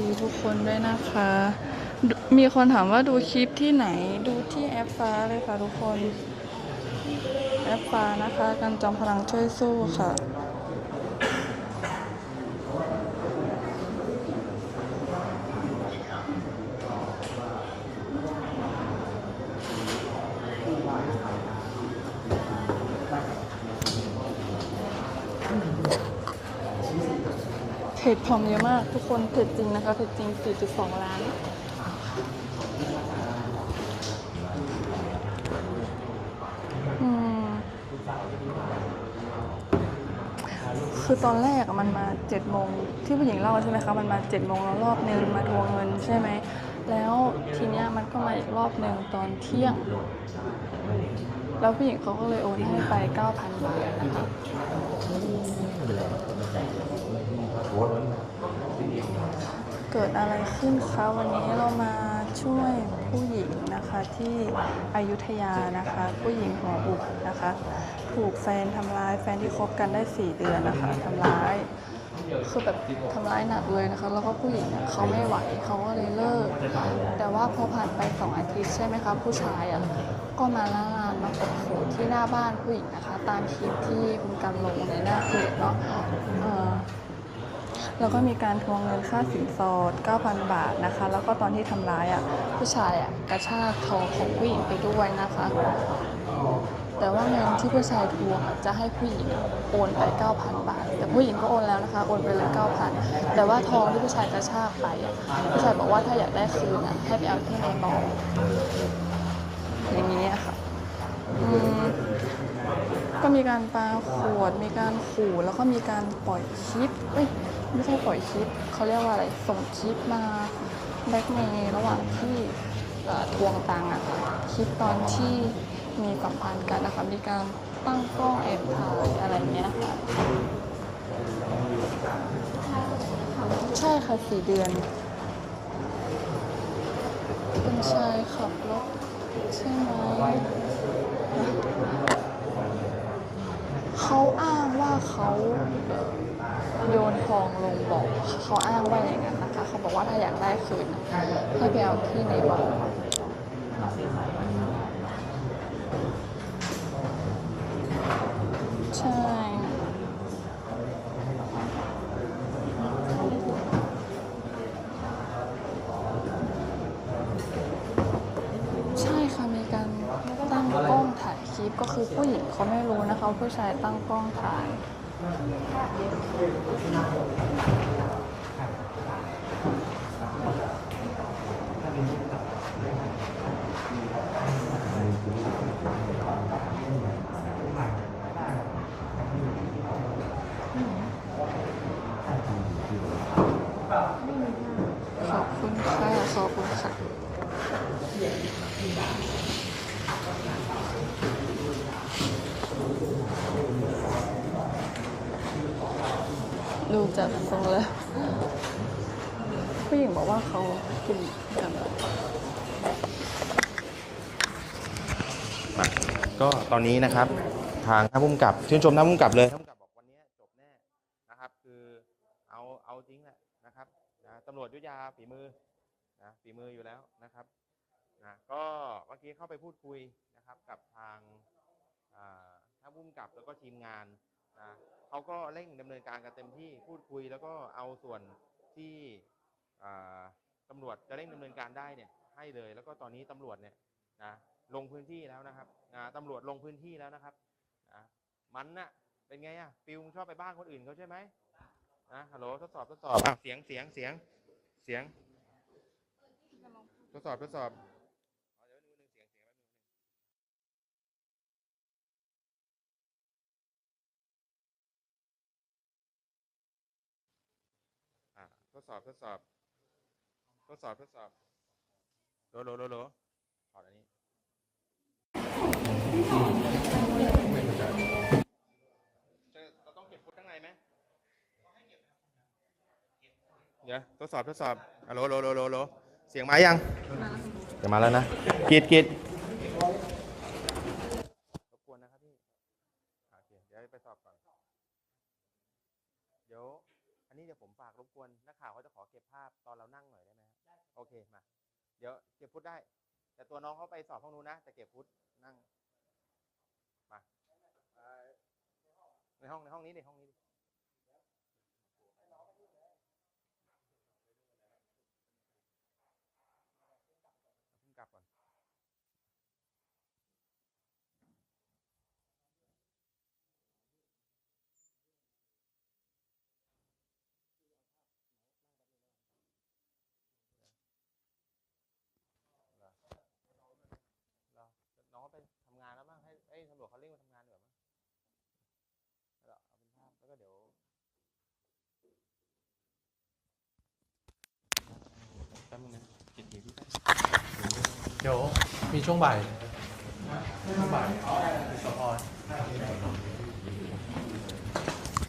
ดีทุกคนด้วยนะคะ มีคนถามว่าดูคลิปที่ไหน ดูที่แอปฟ้าเลยค่ะทุกคน แอปฟ้านะคะ กันจอมพลังช่วยสู้ค่ะเพจพร้อมเยอะมากทุก คนเพจจริงนะคะเพจจริง 4.2 ล้าน อืม คือตอนแรกอะมันมาเจ็ดโมงที่ผู้หญิงเล่าใช่ไหมคะ มันมาเจ็ดโมงแล้วรอบนึงมาทวงเงินใช่ไหม แล้วทีเนี้ยมันก็มาอีกรอบหนึ่งตอนเที่ยง แล้วผู้หญิงเขาก็เลยโอนให้ไป 9,000 บาทนะคะ เกิดอะไรขึ้นคะวันนี้เรามาช่วยผู้หญิงนะคะที่อยุธยานะคะ ผู้หญิงหัวบุกนะคะ ถูกแฟนทำร้ายแฟนที่คบกันได้4เดือนนะคะทำร้ายคือแบบทำร้ายหนักเลยนะคะ แล้วก็ผู้หญิงเนี่ยเขาไม่ไหวเขาก็เลยเลิก แต่ว่าพอผ่านไปสองอาทิตย์ใช่ไหมคะผู้ชายอะก็มาล่างานมาข่มขู่ที่หน้าบ้านผู้หญิงนะคะ ตามคลิปที่คุณกันลงในหน้าเพจเนาะเอ่อ แล้วก็มีการทวงเงินค่าสินสอด 9,000 บาทนะคะ แล้วก็ตอนที่ทำร้ายอะผู้ชายอะกระชากทองของผู้หญิงไปด้วยนะคะ แต่ว่าเงินที่ผู้ชายทวงจะให้ผู้หญิงโอนไป 9,000 บาท แต่ผู้หญิงก็โอนแล้วนะคะ โอนไปเลย 9,000 แต่ว่าทองที่ผู้ชายกระชากไปอะผู้ชายบอกว่าถ้าอยากได้คืนอะให้ไปเอาที่ในบออย่างนี้ค่ะก็มีการปาขวด มีการขู่ แล้วก็มีการปล่อยคลิปเอ้ย ไม่ใช่ปล่อยคลิปเขาเรียกว่าอะไรส่งคลิปมาแบล็กเมย์ระหว่างที่ทวงตังค์อะค่ะคลิปตอนที่มีสัมพันกันนะคะมีการตั้งกล้องแอบถ่ายอะไรเงี้ยค่ะใช่ค่ะสี่เดือนคุณชายขับรถใช่ไหม เขาอ้างว่าเขาโยนทองลงบ่อเขาอ้างว่าอย่างนั้นนะคะ เขาบอกว่าถ้าอยากได้คืนให้ไปเอาที่ในบ่อใช่ใช่ค่ะมีการตั้งกล้องถ่ายคลิปก็คือผู้หญิง เขาไม่รู้นะคะว่าผู้ชายตั้งกล้องถ่าย ขอบคุณค่ะ ขอบคุณค่ะ ดู จากทรงแล้วผู้หญิงบอกว่าเขากินกันมาก็ตอนนี้นะครับ ทางท่านผู้กำกับชื่นชมท่านผู้กำกับเลยท่านผู้กำกับบอกวันนี้จบแน่นะครับคือเอาเอาจริงแหละนะครับนะตำรวจยุทธยาฝีมือนะฝีมืออยู่แล้วนะครับนะก็เมื่อกี้เข้าไปพูดคุยนะครับกับทางอ่าท่านผู้กำกับแล้วก็ทีมงาน นะเขาก็เร่งดำเนินการกันเต็มที่พูดคุยแล้วก็เอาส่วนที่อ่าตำรวจจะเร่งดำเนินการได้เนี่ยให้เลย แล้วก็ตอนนี้ตำรวจเนี่ยนะลงพื้นที่แล้วนะครับนะตำรวจลงพื้นที่แล้วนะครับนะมันน่ะเป็นไงอะฟิลชอบไปบ้านคนอื่นเขาใช่ไหมนะฮัลโหลทดสอบทดสอบอะเสียงเสียงเสียงเสียง ทดสอบทดสอบเอาเดี๋ยวนึงนึงเสียงเสียงแป๊บนึงอะทด สอบทดสอบทดสอบทดสอบโหลโหลโหลโหลถอดอันนี้จะเราต้องเก็บฟุตข้างในไหมเดี๋ยวทดสอบทดสอบอะโหลโหลโหลโหลโหลเสียงมายังเดี๋ยวมาแล้วนะกีดกีดรบกวนนะครับพี่โอเคเดี๋ยวไปสอบก่อน เดี๋ยว อันนี้เดี๋ยวผมฝากร บกวนนักข่าวเขาจะขอเก็บภาพตอนเรานั่งหน่อยได้ไหมครับโอเคมา เดี๋ยวเก็บพุทธได้ แต่ตัวน้องเขาไปสอบห้องนู้นนะแต่เก็บพุทธนั่งมาในห้องในห้องนี้ดิห้องนี้ดิเพิ่งกลับก่อน เหรอน้องเขาไปทำงานแล้วบ้างให้ไอ้ยตำรวจเขาเร่งมาทำงานดีกว่ามั้งแล้วเอาเป็นภาพแล้วก็เดี๋ยว แป๊บนึงนะเจ็ดทีพี่แป๊บเดี๋ยวมีช่วงบ่ายช่วงบ่ายสพ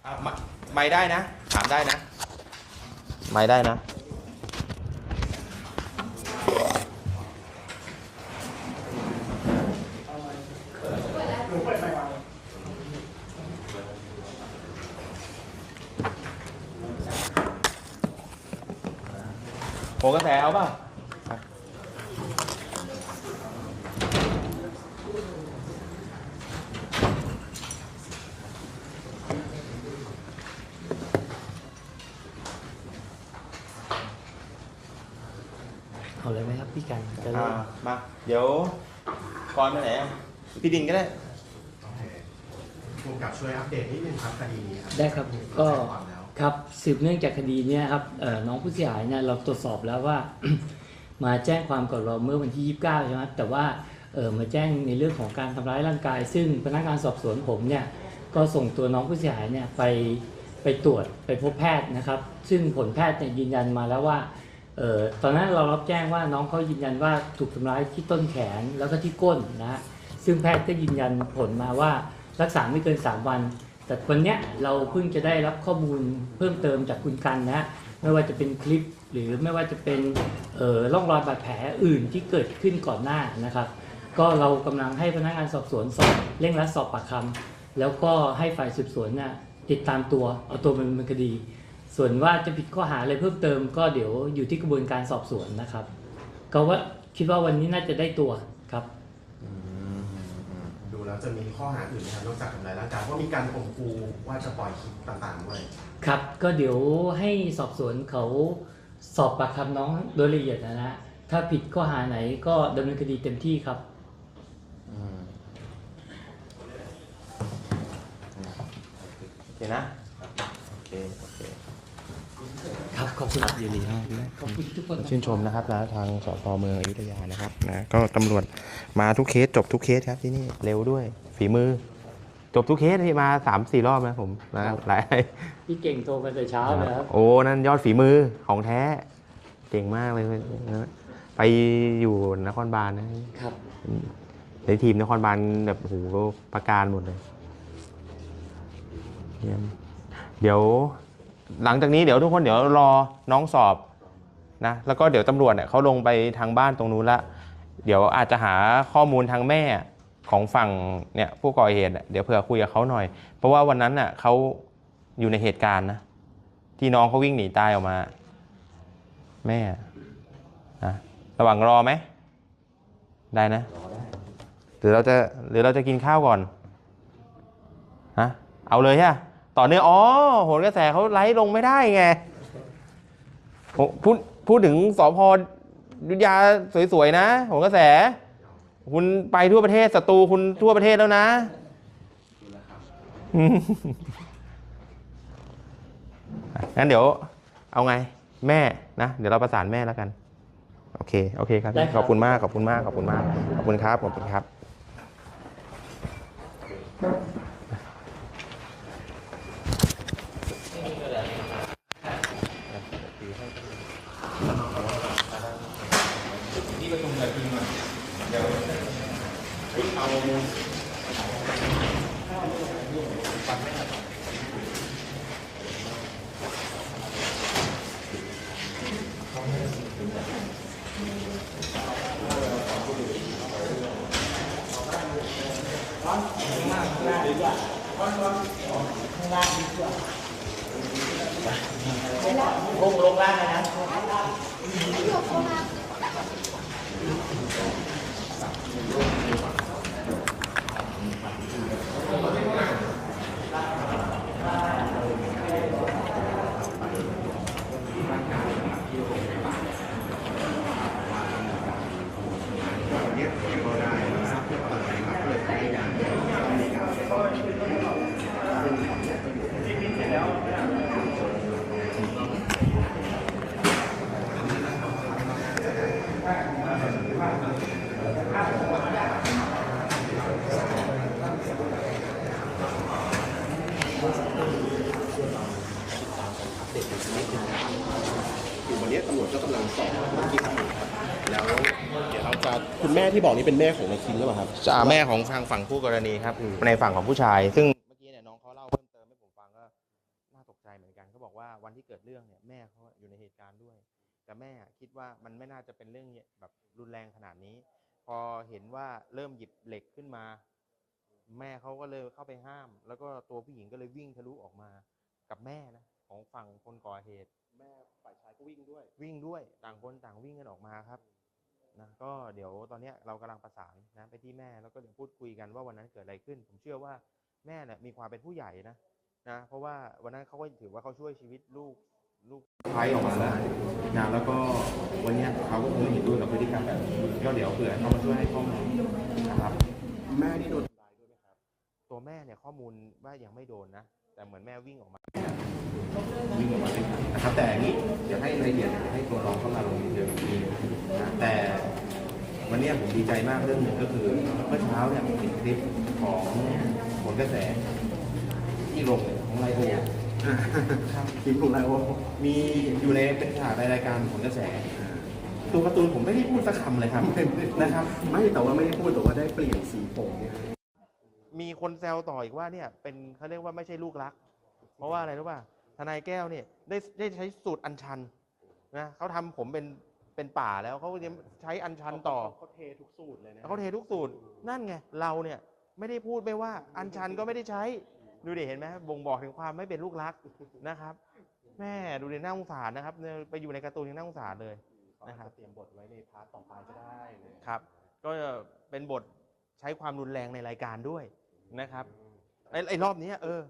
อะมาไม่ได้นะ ถามได้นะ ไม่ได้นะ กระแสเอาเปล่าเอาเลยไหมครับพี่กันจะเริ่อ่ามมา เดี๋ยวก่อนไปไหนอะพี่ดินก็ได้ผู้กำกับช่วยอัปเดตนิดนึงครับคดีนี้ครับได้ครับ ก็ แจ้งความแล้ว ครับสืบเนื่องจากคดีนี้ครับน้องผู้เสียหายเนี่ยเราตรวจสอบแล้วว่า มาแจ้งความกับเราเมื่อวันที่ 29 ใช่ไหมแต่ว่าเออมาแจ้งในเรื่องของการทำร้ายร่างกาย ซึ่งพนักงานสอบสวนผมเนี่ยก็ส่งตัวน้องผู้เสียหายเนี่ยไปไปตรวจไปพบแพทย์นะครับ ซึ่งผลแพทย์เนี่ยยืนยันมาแล้วว่าเออตอนนั้นเรารับแจ้งว่าน้องเขายืนยันว่าถูกทำร้ายที่ต้นแขนแล้วก็ที่ก้นนะฮะซึ่งแพทย์ก็ยืนยันผลมาว่ารักษาไม่เกิน 3 วัน แต่วันเนี้ยเราเพิ่งจะได้รับข้อมูลเพิ่มเติมจากคุณกันนะไม่ว่าจะเป็นคลิปหรือไม่ว่าจะเป็นล่อร่องรอยบาดแผลอื่นที่เกิดขึ้นก่อนหน้านะครับ ก็เรากำลังให้พนักงานสอบสวนสอบเร่งรัดสอบปากคำแล้วก็ให้ฝ่ายสืบสวนน่ะติดตามตัวเอาตัวมันเป็นคดี ส่วนว่าจะผิดข้อหาอะไรเพิ่มเติม ก็เดี๋ยวอยู่ที่กระบวนการสอบสวนนะครับ ก็ว่าคิดว่าวันนี้น่าจะได้ตัวครับ แล้วจะมีข้อหาอื่นไหมครับนอกจากทำร้ายร่างกายเพราะมีการข่มขู่ว่าจะปล่อยคลิปต่างๆด้วยครับก็เดี๋ยวให้สอบสวนเขาสอบปากคำน้องโดยละเอียดนะนะถ้าผิดข้อหาไหนก็ดำเนินคดีเต็มที่ครับ อืมโอเคนะโอเค โอเคครับขอบคุณยินดีมากนะขอบคุณทุกคนนะชื่นชมนะครับนะทางสพเมืองอยุธยานะครับนะก็ตำรวจมาทุกเคสจบทุกเคสครับที่นี่เร็วด้วยฝีมือ จบทุกเคสที่มาสามสี่รอบนะผมนะหลายพี่เก่งโทรมาแต่เช้าเลยครับโอ้นั่นยอดฝีมือของแท้ เก่งมากเลยนะไปอยู่นครบาลนะครับในทีมนครบาลแบบโอ้โหประการหมดเลยเยี่ยมเดี๋ยว หลังจากนี้เดี๋ยวทุกคนเดี๋ยวรอน้องสอบนะแล้วก็เดี๋ยวตำรวจเนี่ยเขาลงไปทางบ้านตรงนู้นละ เดี๋ยวอาจจะหาข้อมูลทางแม่ของฝั่งเนี่ยผู้ก่อเหตุเดี๋ยวเผื่อคุยกับเขาหน่อย เพราะว่าวันนั้นน่ะเขาอยู่ในเหตุการณ์นะที่น้องเขาวิ่งหนีตายออกมา แม่นะระหว่างรอไหมได้นะหรือเราจะหรือเราจะกินข้าวก่อนฮะเอาเลยใช่ ต่อเนื่องอ๋อโหนกระแสเขาไลฟ์ลงไม่ได้ไงโหพูดพูดถึงสพยุทธยาสวยๆนะโหนกระแส คุณไปทั่วประเทศศัตรูคุณทั่วประเทศแล้วนะอืมอะงั้นเดี๋ยว เอาไง แม่นะ เดี๋ยวเราประสานแม่แล้วกัน โอเค โอเคครับได้ครับขอบคุณมาก ขอบคุณมาก ขอบคุณมาก ขอบคุณครับ ขอบคุณครับ ล่างดีกว่าลงลงล่างเลยนะ คือวันนี้ตำรวจก็กำลังสอบเมื่อกี้ครับแล้วเดี๋ยวเราจะคุณแม่ ที่บอกนี่เป็นแม่ของนายคิมหรือเปล่าครับ จะแม่ของทางฝั่งคู่กรณีครับ อืม ในฝั่งของผู้ชาย ซึ่งเมื่อกี้เนี่ยน้องเขาเล่าเพิ่มเติมให้ผมฟังก็น่าตกใจเหมือนกันเขาบอกว่าวันที่เกิดเรื่องเนี่ยแม่เขาอยู่ในเหตุการณ์ด้วย แต่แม่คิดว่ามันไม่น่าจะเป็นเรื่องแบบรุนแรงขนาดนี้ พอเห็นว่าเริ่มหยิบเหล็กขึ้นมา แม่เขาก็เลยเข้าไปห้าม แล้วก็ตัวผู้หญิงก็เลยวิ่งทะลุออกมากับแม่นะของฝั่งคนก่อเหตุ แม่ฝ่ายชายก็วิ่งด้วย วิ่งด้วยต่างคนต่างวิ่งกันออกมาครับ นะก็เดี๋ยวตอนเนี้ยเรากำลังประสานนะไปที่แม่แล้วก็เดี๋ยวพูดคุยกันว่าวันนั้นเกิดอะไรขึ้น ผมเชื่อว่าแม่เนี่ยมีความเป็นผู้ใหญ่นะนะเพราะว่าวันนั้นเขาก็ถือว่าเขาช่วยชีวิตลูกลูกไทยออกมาแล้วนะแล้วก็วันเนี้ยเขาก็คงไม่เห็นด้วยกับพฤติกรรมแบบนี้ก็เดี๋ยวเผื่อเขามาช่วยให้ข้อมูลนะครับแม่นี่โดนทำร้ายด้วยไหมครับ ตัวแม่เนี่ยข้อมูลว่ายังไม่โดนนะแต่เหมือนแม่วิ่งออกมา วิ่งออกมาด้นะครับแต่อันนี้เดี๋ยวให้รายละเอียดเดี๋ยวให้ตัวน้องเข้ามาลงเดี๋ยวมีนะแต่วันนี้ผมดีใจมากเรื่องหนึ่งก็คือเมื่อเช้าเนี่ยผมเห็นคลิปของผลกระแส ที่ลงของไลโอคลิปของเรามีอยู่ในเป็นฉากในรายการผลกระแสตัวการ์ตูนผมไม่ได้พูดสักคำเลยครับนะครับ ไม่แต่ว่าไม่ได้พูดแต่ว่าได้เปลี่ยนสีผมเนี่ยมีคนแซวต่ออีกว่าเนี่ยเป็นเขาเรียกว่าไม่ใช่ลูกรัก เพราะว่าอะไรรู้ป่ะ ทนายแก้วเนี่ยได้ได้ใช้สูตรอัญชันนะเขาทำผมเป็นเป็นป่าแล้วเขายังใช้อัญชันต่อ เขาเททุกสูตรเลยนะเขาเททุกสูตร นั่นไง เราเนี่ยไม่ได้พูดไม่ว่า อัญชันก็ไม่ได้ใช้ ดูดิเห็นไหมบ่งบอกถึงความไม่เป็นลูกรักนะครับ แม่ดูดิน่าสงสารนะครับเนี่ยไปอยู่ในการ์ตูนยังน่าสงสารเลยนะครับเตรียมบทไว้ในพาร์ทต่อไปก็ได้เลยครับ ก็เป็นบทใช้ความรุนแรงในรายการด้วยนะครับไอ้ไอ้รอบเนี้ยเออ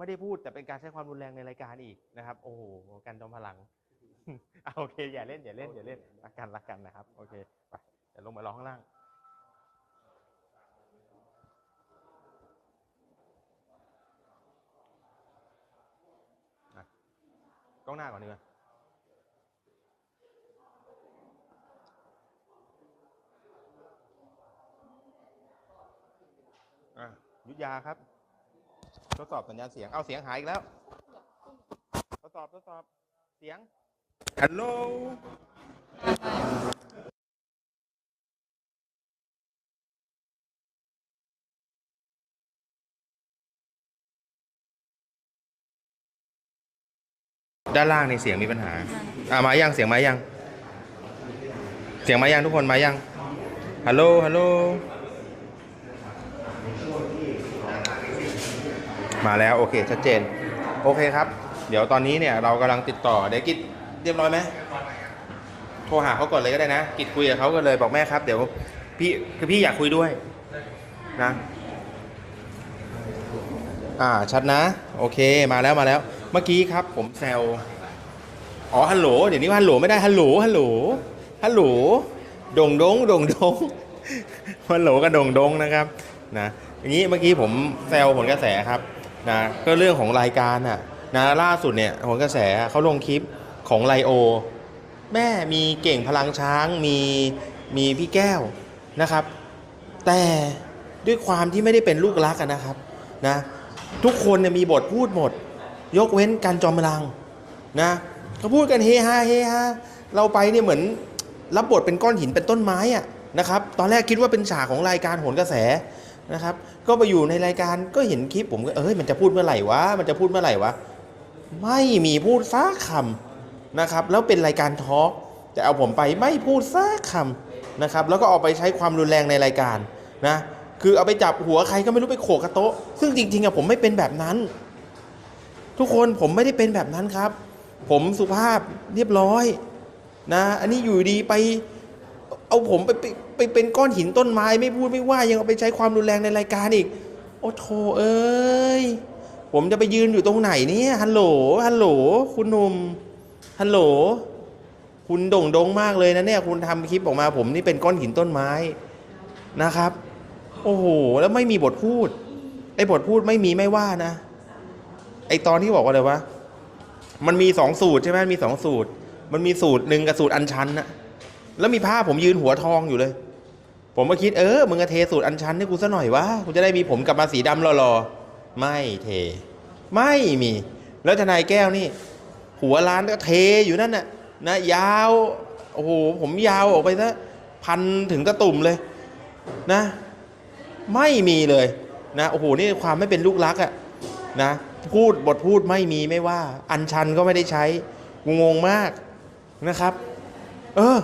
ไม่ได้พูดแต่เป็นการใช้ความรุนแรงในรายการอีกนะครับ โอ้โหกันจอมพลังเอาโอเค อย่าเล่นอย่าเล่นอย่าเล่นรักกันรักกันนะครับ โอเคไปเดี๋ยวลงมาร้องข้างล่างกล้องหน้าก่อนดีกว่าอะยุทธยาครับ ทดสอบสัญญาณเสียง เอาเสียงหายอีกแล้ว ทดสอบ ทดสอบ เสียง ฮัลโหล ด้านล่างในเสียงมีปัญหา อ่ามายัง เสียงมายัง เสียงมายังทุกคนมายัง ฮัลโหล ฮัลโหล มาแล้วโอเคชัดเจน โอเคครับ เดี๋ยวตอนนี้เนี่ยเรากำลังติดต่อเดี๋ยวกิจเรียบร้อยไหมโทรหาเขาก่อนเลยก็ได้นะ กิจคุยกับเขาก็เลยบอกแม่ครับ เดี๋ยวพี่คือพี่อยากคุยด้วยนะอ่าชัดนะ โอเคมาแล้วมาแล้ว เมื่อกี้ครับ ผมแซวอ๋อฮัลโหลเดี๋ยวนี้ฮัลโหลไม่ได้ฮัลโหลฮัลโหลฮัลโหลดงดงดงดงฮัลโหลกับดงดงนะครับนะอย่างนี้เมื่อกี้ผมแซวผลกระแสครับ นะก็เรื่องของรายการน่ะนะล่าสุดเนี่ยผลกระแสเขาลงคลิปของไลโอ แม่มีเก่งพลังช้างมีมีพี่แก้วนะครับ แต่ด้วยความที่ไม่ได้เป็นลูกรักนะครับนะทุกคนเนี่ยมีบทพูดหมด ยกเว้นการจอมพลังนะเขาพูดกันเฮฮาเฮฮาเราไปเนี่ยเหมือนรับบทเป็นก้อนหินเป็นต้นไม้อะนะครับ ตอนแรกคิดว่าเป็นฉากของรายการโหนกระแส นะครับ ก็ไปอยู่ในรายการก็เห็นคลิปผมก็เอ้ยมันจะพูดเมื่อไหร่วะมันจะพูดเมื่อไหร่วะไม่มีพูดซักคำนะครับ แล้วเป็นรายการทอล์กแต่เอาผมไปไม่พูดซักคำนะครับ แล้วก็เอาไปใช้ความรุนแรงในรายการนะคือเอาไปจับหัวใครก็ไม่รู้ไปโขกกระโต๊ะ ซึ่งจริงๆอะผมไม่เป็นแบบนั้น ทุกคนผมไม่ได้เป็นแบบนั้นครับ ผมสุภาพเรียบร้อยนะ อันนี้อยู่ดีไป เอาผมไป ไปเป็นก้อนหินต้นไม้ไม่พูดไม่ว่ายังเอาไปใช้ความรุนแรงในรายการอีก โอ้โถเอ้ยผมจะไปยืนอยู่ตรงไหนเนี่ยฮัลโหลฮัลโหลคุณหนุ่มฮัลโหลคุณโด่งดงมากเลยนะเนี่ยคุณทำคลิปออกมาผมนี่เป็นก้อนหินต้นไม้นะครับ โอ้โหแล้วไม่มีบทพูดไอ้บทพูดไม่มีไม่ว่านะไอ้ตอนที่บอกว่าอะไรวะมันมีสองสูตรใช่ไหมมีสองสูตร มันมีสูตรหนึ่งกับสูตรอันชันนะแล้วมีภาพผมยืนหัวทองอยู่เลย ผมก็คิดเออมึงเทสูตรอันชันให้กูซะหน่อยวะกูจะได้มีผมกลับมาสีดำหล่อๆไม่เท ไม่มี แล้วทนายแก้วนี่ หัวร้านก็เทอยู่นั่นน่ะนะยาวโอ้โหผมยาวออกไปซะพันถึงตะตุ่มเลยนะ ไม่มีเลยนะโอ้โหนี่ความไม่เป็นลูกรักอะ่ะนะพูดบทพูดไม่มีไม่ว่า อันชันก็ไม่ได้ใช้งงมากนะครับ เออ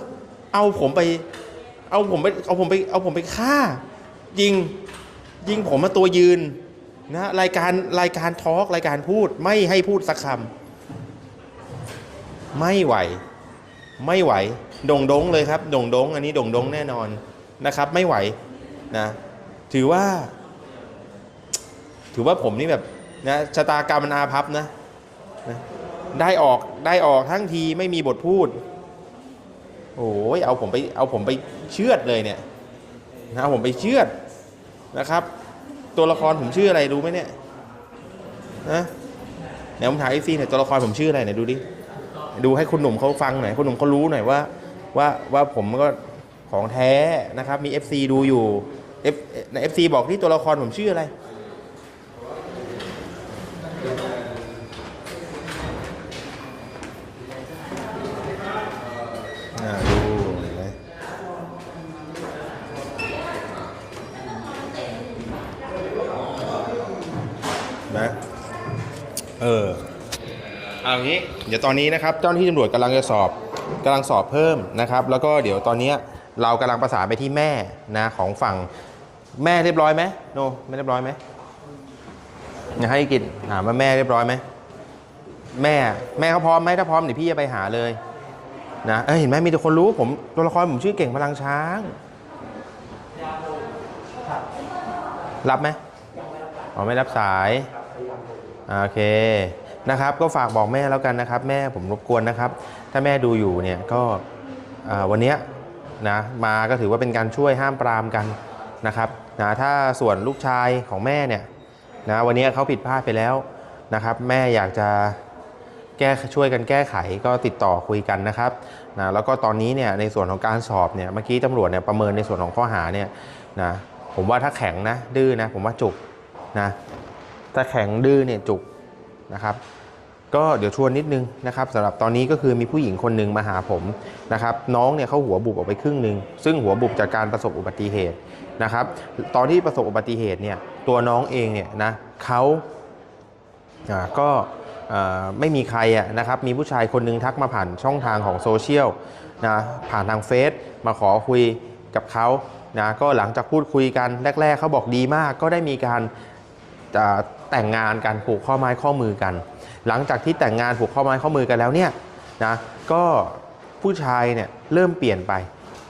เอาผมไป เอาผมไปเอาผมไปเอาผมไปฆ่า ยิงยิงผมมาตัวยืนนะรายการรายการทอล์กรายการพูดไม่ให้พูดสักคำไม่ไหว ไม่ไหวด่งดงเลยครับด่งดงอันนี้ด่งดงแน่นอนนะครับ ไม่ไหวนะถือว่า ถือว่าผมนี่แบบนะชะตากรรมมันอาภัพนะนะได้ออกได้ออกทั้งทีไม่มีบทพูด โอ้ยเอาผมไปเอาผมไปเชือดเลยเนี่ยนะเอาผมไปเชือดนะครับ ตัวละครผมชื่ออะไรรู้ไหมเนี่ยนะเดี๋ยวผมถามไอซีหน่อยตัวละครผมชื่ออะไรไหนดูดิดูให้คุณหนุ่มเขาฟังหน่อยคุณหนุ่มเขารู้หน่อยว่าว่าว่าผมก็ของแท้นะครับ มี FC ดูอยู่ F ใน FC บอกที่ตัวละครผมชื่ออะไร เอางี้ เดี๋ยวตอนนี้นะครับเจ้าหน้าที่ตำรวจกำลังจะสอบกำลังสอบเพิ่มนะครับ แล้วก็เดี๋ยวตอนนี้เรากำลังประสานไปที่แม่นะของฝั่งแม่เรียบร้อยไหมโนไม่เรียบร้อยไหมอยากให้กินถามว่าแม่เรียบร้อยไหมแม่แม่เขาพร้อมไหมถ้าพร้อมเดี๋ยวพี่จะไปหาเลยนะเอ้ยเห็นไหมมีแต่คนรู้ผมตัวละครผมชื่อเก่งพลังช้างรับไหมอ๋อไม่รับสายโอเค นะครับ ก็ฝากบอกแม่แล้วกันนะครับ แม่ผมรบกวนนะครับ ถ้าแม่ดูอยู่เนี่ยก็วันนี้นะมาก็ถือว่าเป็นการช่วยห้ามปรามกันนะครับนะถ้าส่วนลูกชายของแม่เนี่ยนะวันนี้เขาผิดพลาดไปแล้วนะครับ แม่อยากจะแก้ช่วยกันแก้ไขก็ติดต่อคุยกันนะครับนะแล้วก็ตอนนี้เนี่ยในส่วนของการสอบเนี่ยเมื่อกี้ตำรวจเนี่ยประเมินในส่วนของข้อหาเนี่ยนะผมว่าถ้าแข็งนะดื้อนะผมว่าจุกนะถ้าแข็งดื้อเนี่ยจุกนะครับ ก็เดี๋ยวชวนนิดนึงนะครับสำหรับตอนนี้ก็คือมีผู้หญิงคนหนึ่งมาหาผมนะครับน้องเนี่ยเขาหัวบุบออกไปครึ่งหนึ่งซึ่งหัวบุบจากการประสบอุบัติเหตุนะครับ ตอนที่ประสบอุบัติเหตุเนี่ยตัวน้องเองเนี่ยนะเขาอ่าก็อ่าไม่มีใครนะครับมีผู้ชายคนหนึงทักมาผ่านช่องทางของโซเชียลนะผ่านทางเฟซมาขอคุยกับเขานะก็หลังจากพูดคุยกันแรก ๆเขาบอกดีมาก ก็ได้มีการจะแต่งงานกันผูกข้อไม้ข้อมือกัน หลังจากที่แต่งงานผูกข้อไม้ข้อมือกันแล้วเนี่ยนะก็ผู้ชายเนี่ยเริ่มเปลี่ยนไป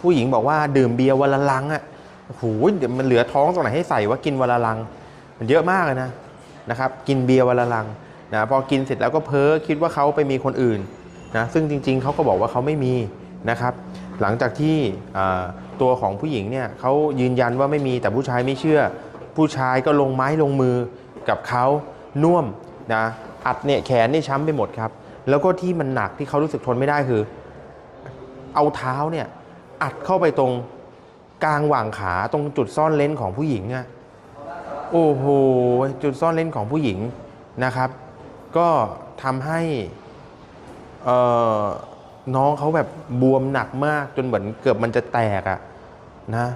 ผู้หญิงบอกว่าดื่มเบียร์วันละลังอะ่ะโอ้โหเดี๋ยวมันเหลือท้องตรงไหนให้ใส่ว่ากินวันละลัง มันเยอะมากเลยนะนะครับ กินเบียร์วันละลังนะพอกินเสร็จแล้วก็เพ้อคิดว่าเขาไปมีคนอื่นนะซึ่งจริง ๆเขาก็บอกว่าเขาไม่มีนะครับ หลังจากที่ตัวของผู้หญิงเนี่ยเขายืนยันว่าไม่มีแต่ผู้ชายไม่เชื่อ ผู้ชายก็ลงไม้ลงมือกับเขาน่วมนะ อัดเนี่ยแขนนี่ช้ำไปหมดครับ แล้วก็ที่มันหนักที่เขารู้สึกทนไม่ได้คือ เอาเท้าเนี่ยอัดเข้าไปตรงกลางหว่างขาตรงจุดซ่อนเลนของผู้หญิงอะโอ้โหจุดซ่อนเลนของผู้หญิงนะครับ ก็ทำให้น้องเขาแบบบวมหนักมากจนเหมือนเกือบมันจะแตกอะนะ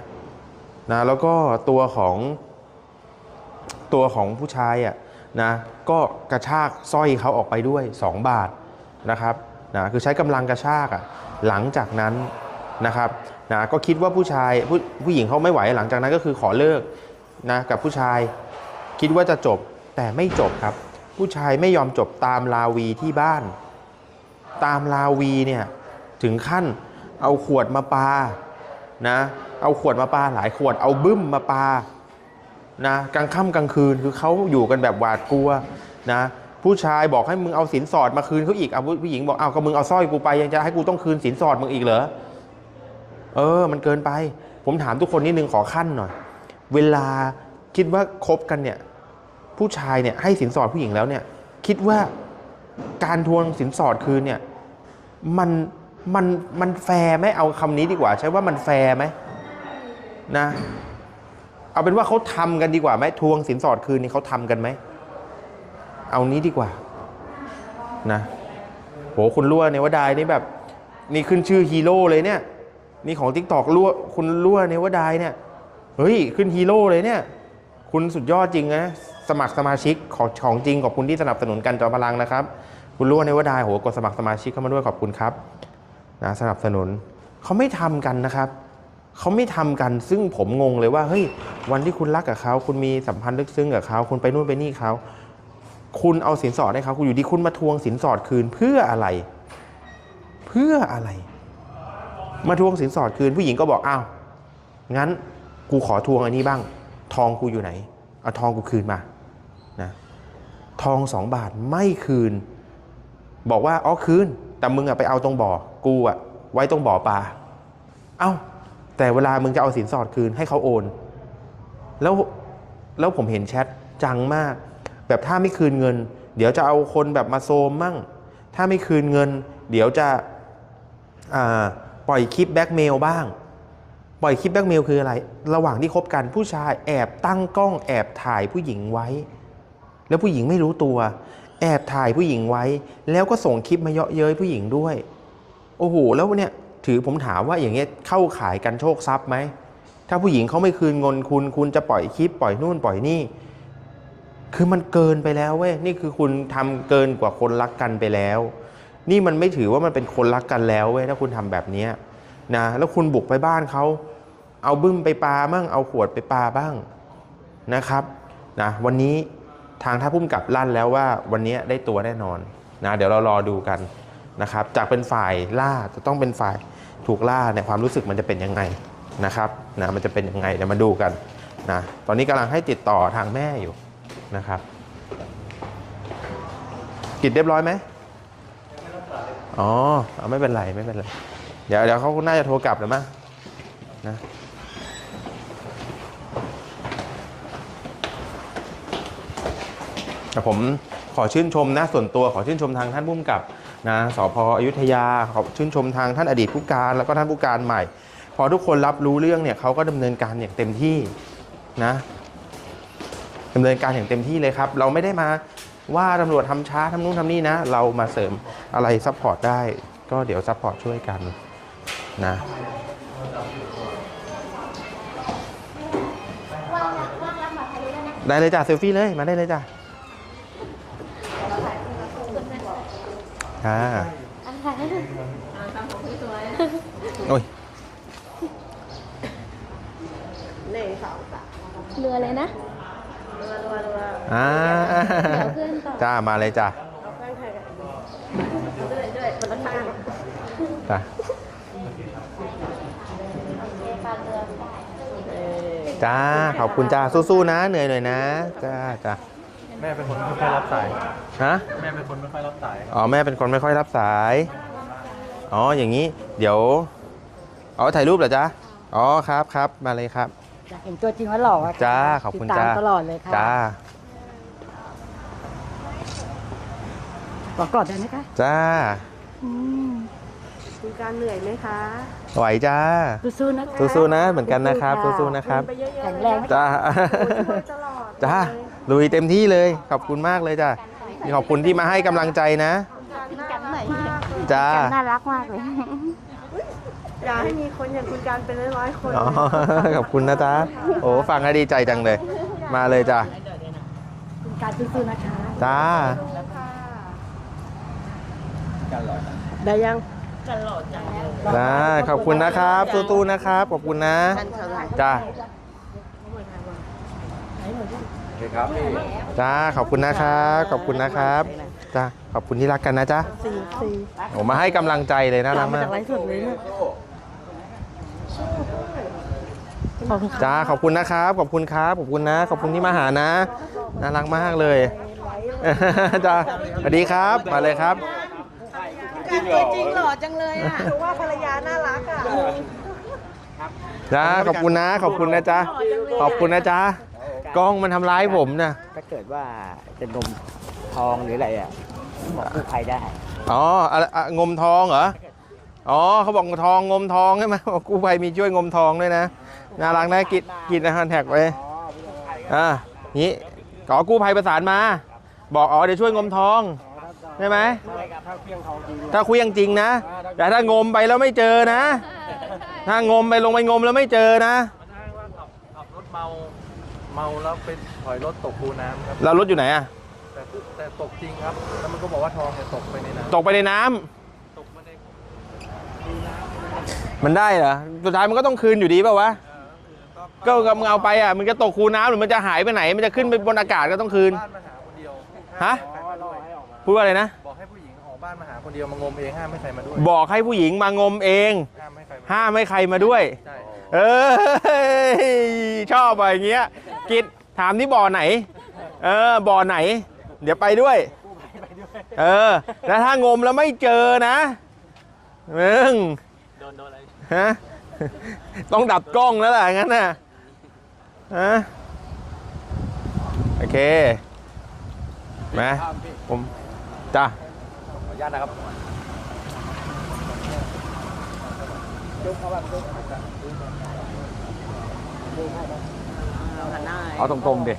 นะแล้วก็ตัวของตัวของผู้ชายอะ นะก็กระชากสร้อยเขาออกไปด้วย 2 บาทนะครับนะคือใช้กำลังกระชากอะหลังจากนั้นนะครับนะก็คิดว่าผู้ชายผู้ผู้หญิงเขาไม่ไหวหลังจากนั้นก็คือขอเลิกนะกับผู้ชายคิดว่าจะจบแต่ไม่จบครับ ผู้ชายไม่ยอมจบตามลาวีที่บ้าน ตามลาวีเนี่ยถึงขั้นเอาขวดมาปานะเอาขวดมาปาหลายขวดเอาบึ้มมาปา นะกลางค่ำกลางคืนคือเขาอยู่กันแบบหวาดกลัวนะผู้ชายบอกให้มึงเอาสินสอดมาคืนเขาอีกเอาผู้หญิงบอกเอาก็มึงเอาสร้อยกูไปยังจะให้กูต้องคืนสินสอดมึงอีกเหรอเออ มันเกินไป ผมถามทุกคนนิดนึงขอขั้นหน่อย เวลาคิดว่าคบกันเนี่ย ผู้ชายเนี่ยให้สินสอดผู้หญิงแล้วเนี่ย คิดว่าการทวงสินสอดคืนเนี่ย มันมันมันแฟร์ไหมเอาคำนี้ดีกว่า ใช้ว่ามันแฟร์ไหมนะ เอาเป็นว่าเขาทำกันดีกว่าไหมทวงสินสอดคืนนี่เขาทำกันไหม เอานี้ดีกว่า นะโหคุณรั่วเนวดายนี่แบบ นี่ขึ้นชื่อฮีโร่เลยเนี่ย นี่ของทิกตอกรั่วคุณรั่วเนวดายเนี่ยเฮ้ยขึ้นฮีโร่เลยเนี่ย คุณสุดยอดจริงนะสมัครสมาชิกของของจริงขอบคุณที่สนับสนุนกันจอพลังนะครับ คุณรู้ว่าในว่าได้โหกดสมัครสมาชิกเข้ามาด้วยขอบคุณครับนะสนับสนุนเขาไม่ทำกันนะครับ เขาไม่ทำกันซึ่งผมงงเลยว่าเฮ้ยวันที่คุณรักกับเขาคุณมีสัมพันธ์ลึกซึ้งกับเขาคุณไปนู่นไปนี่เขาคุณเอาสินสอดให้เขาคุณอยู่ดีคุณมาทวงสินสอดคืนเพื่ออะไร เพื่ออะไร มาทวงสินสอดคืนผู้หญิงก็บอกอ้าวงั้นกูขอทวงอันนี้บ้าง ทองกูอยู่ไหนเอาทองกูคืนมานะทองสองบาทไม่คืน บอกว่าอ๋อคืน แต่มึงอะไปเอาตรงบ่อ กูอะไว้ตรงบ่อปลาเอ้า แต่เวลามึงจะเอาสินสอดคืนให้เขาโอน แล้วแล้วผมเห็นแชทจังมาก แบบถ้าไม่คืนเงิน เดี๋ยวจะเอาคนแบบมาโซมมั่ง ถ้าไม่คืนเงิน เดี๋ยวจะปล่อยคลิปแบ็กเมลบ้าง ปล่อยคลิปแบ็กเมลคืออะไร ระหว่างที่คบกันผู้ชายแอบตั้งกล้องแอบถ่ายผู้หญิงไว้ แล้วผู้หญิงไม่รู้ตัว แอบถ่ายผู้หญิงไว้ แล้วก็ส่งคลิปมาเยาะเย้ยผู้หญิงด้วย โอ้โหแล้วเนี่ย ถือผมถามว่าอย่างเงี้ยเข้าขายกันโชคทรัพย์ไหม ถ้าผู้หญิงเขาไม่คืนเงินคุณ คุณจะปล่อยคลิปปล่อยนู่นปล่อยนี่ คือมันเกินไปแล้วเว้ย นี่คือคุณทำเกินกว่าคนรักกันไปแล้ว นี่มันไม่ถือว่ามันเป็นคนรักกันแล้วเว้ยถ้าคุณทำแบบเนี้นะ แล้วคุณบุกไปบ้านเขาเอาบึ้มไปปาบ้าง เอาขวดไปปาบ้างนะครับนะวันนี้ทางท่าพุ่มกับลั่นแล้วว่าวันนี้ได้ตัวแน่นอนนะเดี๋ยวเรารอดูกัน นะครับจากเป็นฝ่ายล่าจะต้องเป็นฝ่ายถูกล่าเนี่ยความรู้สึกมันจะเป็นยังไงนะครับนะมันจะเป็นยังไงเดี๋ยวมาดูกันนะตอนนี้กำลังให้ติดต่อทางแม่อยู่นะครับ กิจเรียบร้อยไหมอ๋อเอาไม่เป็นไรไม่เป็นไร เดี๋ยวเดี๋ยวเขาน่าจะโทรกลับหรือมั้งนะแต่ผมขอชื่นชมนะส่วนตัวขอชื่นชมทางท่านผู้กำกับ นะสพอยุธยาขอชื่นชมทางท่านอดีตผู้การ แล้วก็ท่านผู้การใหม่ พอทุกคนรับรู้เรื่องเนี่ยเขาก็ดำเนินการอย่างเต็มที่นะดำเนินการอย่างเต็มที่เลยครับ เราไม่ได้มาว่าตำรวจทำช้าทำนู่นทำนี่นะ เรามาเสริมอะไรซัพพอร์ตได้ ก็เดี๋ยวซัพพอร์ตช่วยกันนะได้เลยจ้ะเซลฟี่เลยมาได้เลยจ้ะ อ่าโอ้ยเรือเลยนะอ่าเดี๋ยวเพื่อนต่อจ้ามาเลยจ้ะจ้ะจ้า ขอบคุณจ้า สู้ๆนะ เหนื่อยหน่อยนะ จ้าจ้า แม่เป็นคนไม่ค่อยรับสาย ฮะ แม่เป็นคนไม่ค่อยรับสาย อ๋อ แม่เป็นคนไม่ค่อยรับสาย อ๋อ อย่างนี้ เดี๋ยว อ๋อ ถ่ายรูปเหรอจ๊ะ อ๋อ ครับครับ มาเลยครับ อยากเห็นตัวจริงว่าหล่ออะจ้า ขอบคุณติดจ้าตามตลอดเลยค่ะจ้า ขอกอดได้ไหมคะจ้า คุณการเหนื่อยไหมคะไหวจ้า สู้ๆนะคะสู้ๆนะ เหมือนกันนะครับ สู้ๆนะครับ ไปเยอะๆแข็งแรงไหม จ้า ช่วยตลอดจ้าลุย เต็มที่เลยขอบคุณมากเลยจ้าขอบคุณที่มาให้กำลังใจนะกันหน่อยมากเลยจ้าน่ารักมากเลยอยากให้มีคนอย่างคุณการเป็นร้อยๆคนอ๋อขอบคุณนะจ๊ะโอ้ฟังแล้วดีใจจังเลย มาเลยจ้าคุณการสู้ๆนะคะจ้าได้ยังจ้าขอบคุณนะครับสู้ๆนะครับขอบคุณนะจ้า จ้าขอบคุณนะครับขอบคุณนะครับจ้าขอบคุณที่รักกันนะจ้าสี่สี่ผมมาให้กำลังใจเลยนะรักมามาจากกไลฟ์สดเลยเนี่ยขอบคุณค่ะจ้าขอบคุณนะครับ ขอบคุณครับขอบคุณนะ ขอบคุณที่มาหานะน่ารักมากเลยจ้าสวัสดีครับมาเลยครับ การตัวจริงหล่อจังเลยอะถือว่าภรรยาน่ารักอะ จ้าขอบคุณนะ ขอบคุณนะจ๊ะขอบคุณนะจ๊ะ กล้องมันทำร้ายผมนะ ถ้าเกิดว่าจะนมทองหรืออะไรอะบอกกู้ภัยได้ อ๋ออะไรอะงมทองเหรอ อ๋อเขาบอกทองงมทองใช่ไหมบอกกู้ภัยมีช่วยงมทองด้วยนะ น่ารักนะกินกินอาหารแท็กไว้อ่านี้ขอกู้ภัยประสานมา บอกอ๋อเดี๋ยวช่วยงมทองใช่ไหมถ้าคุยยังจริงนะ แต่ถ้างมไปแล้วไม่เจอนะ ถ้างมไปลงไปงมแล้วไม่เจอนะอ้างว่าขับขับรถเมา เมาแล้วไปถอยรถตกคูน้ำครับ แล้วรถอยู่ไหนอะแต่ผู้แต่ตกจริงครับ แล้วมันก็บอกว่าทองเนี่ยตกไปในน้ตกไปในน้ำำตกมาในมันได้เหรอ สุดท้ายมันก็ต้องคืนอยู่ดีเปล่าวะก็กำเอาไปอะ มันจะตกคูน้ำหรือมันจะหายไปไหน มันจะขึ้นไปบนอากาศก็ต้องคืน บ้านมาหาคนเดียวฮะ ห้ามใครมาด้วยพูดว่าอะไรนะ บอกให้ผู้หญิงออกบ้านมาหาคนเดียวมางมเองห้ามไม่ใครมาด้วยบอกให้ผู้หญิงมางมเอง ห้ามไม่ใครมาห้ามไม่ใครมาด้วย ใช่เออชอบอะอย่างเงี้ย กิดถามที่บ่อไหน เออบ่อไหน เดี๋ยวไปด้วย เออแล้วถ้างมแล้วไม่เจอนะมึงโดนโดนอะไรฮะต้องดับกล้องแล้วล่ะงั้นน่ะฮะโอเคมาผมจ้าขออนุญาตนะครับเอาตรงๆดิ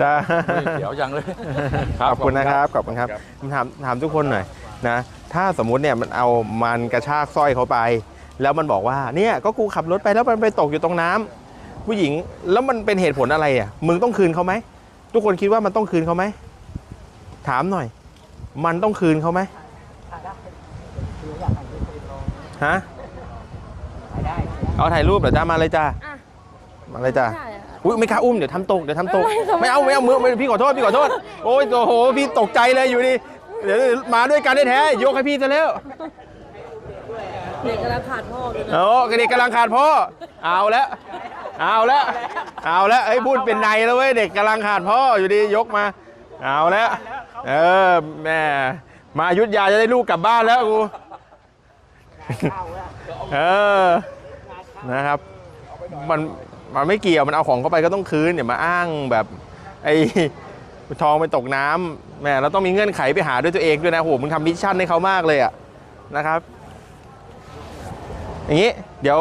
จ้าเดี๋ยวยังเลยขอบคุณนะครับขอบคุณครับผมถามถามทุกคนหน่อยนะ ถ้าสมมุติเนี่ยมันเอามันกระชากสร้อยเขาไป แล้วมันบอกว่าเนี่ยก็กูขับรถไปแล้วมันไปตกอยู่ตรงน้ำผู้หญิงแล้วมันเป็นเหตุผลอะไรอะมึงต้องคืนเขาไหมทุกคนคิดว่ามันต้องคืนเขาไหมถามหน่อย มันต้องคืนเขาไหมฮะ เอาถ่ายรูปเดี๋ยวจ้ามาเลยจ้าอะ มาเลยจ้าได้อะอุ้ยไม่กล้าอุ้มเดี๋ยวทำตกเดี๋ยวทำตก ไม่ไม่เอาไม่เอา มือไม่พี่ขอโทษพี่ขอโทษโอ้ยโอ้โหพี่ตกใจเลยอยู่ดีเดี๋ยวมาด้วยกันได้แท้ๆยกให้พี่ซะแล้วเด็กกำลังขาดพ่อเลยนะโอ้เด็กกำลังขาดพ่อเอาแล้วเอาแล้วเอาแล้วเฮ้ยพูดเป็นในแล้วเว้ยเด็กกำลังขาดพ่ออยู่ดียกมา เอาแล้วเออแม่มาอยุทธยาจะได้ลูกกลับบ้านแล้วกูเออ นะครับ มันมันไม่เกี่ยวมันเอาของเข้าไปก็ต้องคืนอย่ามาอ้างแบบไอ้ทองไปตกน้ำแหม่เราต้องมีเงื่อนไขไปหาด้วยตัวเองด้วยนะโหมึงทำมิชชั่นให้เขามากเลยอะนะครับ อย่างนี้เดี๋ยว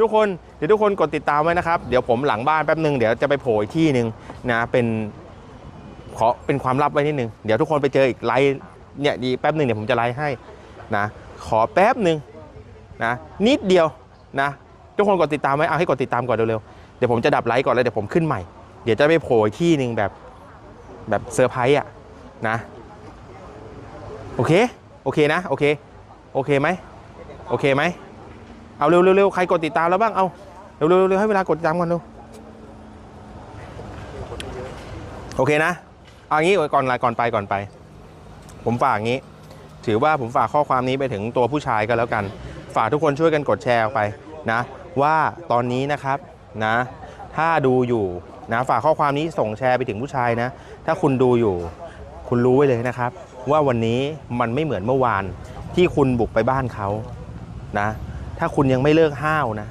ทุกคนเดี๋ยวทุกคนกดติดตามไว้นะครับ เดี๋ยวผมหลังบ้านแป๊บหนึ่งเดี๋ยวจะไปโผล่ที่หนึ่งนะเป็นขอเป็นความลับไว้นิดนึงเดี๋ยวทุกคนไปเจออีกไลฟ์เนี่ยดีแป๊บหนึ่งเดี๋ยวผมจะไลฟ์ให้นะขอแป๊บหนึ่งนะนิดเดียวนะ ทุกคนกดติดตามไว้เอาให้กดติดตามก่อนเร็วๆ เดี๋ยวผมจะดับไลฟ์ก่อนแล้วเดี๋ยวผมขึ้นใหม่ เดี๋ยวจะไปโผล่ที่หนึ่งแบบแบบเซอร์ไพรส์อะนะ โอเค โอเคนะ โอเค โอเคไหมโอเคไหม เอาเร็วๆๆใครกดติดตามแล้วบ้าง เอาเร็วๆๆให้เวลากดติดตามก่อนเร็วโอเคนะ เอางี้ก่อนไลน์ก่อนไปก่อนไป ผมฝากงี้ ถือว่าผมฝากข้อความนี้ไปถึงตัวผู้ชายก็แล้วกัน ฝากทุกคนช่วยกันกดแชร์ออกไปนะ ว่าตอนนี้นะครับนะถ้าดูอยู่นะฝากข้อความนี้ส่งแชร์ไปถึงผู้ชายนะ ถ้าคุณดูอยู่ คุณรู้ไว้เลยนะครับ ว่าวันนี้มันไม่เหมือนเมื่อวานที่คุณบุกไปบ้านเขานะ ถ้าคุณยังไม่เลิกห้าวนะ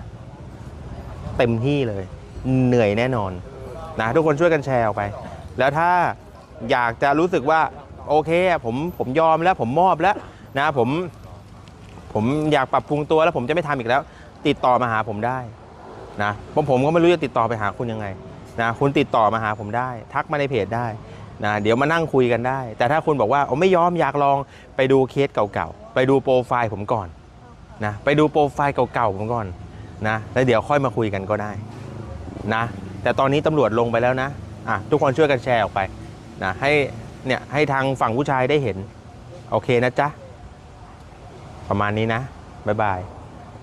เต็มที่เลย เหนื่อยแน่นอนนะทุกคนช่วยกันแชร์ออกไป แล้วถ้าอยากจะรู้สึกว่าโอเคผมผมยอมแล้วผมมอบแล้วนะผมผมอยากปรับปรุงตัวแล้วผมจะไม่ทำอีกแล้ว ติดต่อมาหาผมได้นะผมผมก็ไม่รู้จะติดต่อไปหาคุณยังไงนะคุณติดต่อมาหาผมได้ ทักมาในเพจได้นะเดี๋ยวมานั่งคุยกันได้ แต่ถ้าคุณบอกว่าโอ้ไม่ยอมอยากลองไปดูเคสเก่าๆ ไปดูโปรไฟล์ผมก่อนนะไปดูโปรไฟล์เก่าๆผมก่อนนะแล้วเดี๋ยวค่อยมาคุยกันก็ได้นะแต่ตอนนี้ตำรวจลงไปแล้วนะอะทุกคนช่วยกันแชร์ออกไปนะให้เนี่ยให้ทางฝั่งผู้ชายได้เห็น โอเคนะจ๊ะ ประมาณนี้นะ บ๊ายบาย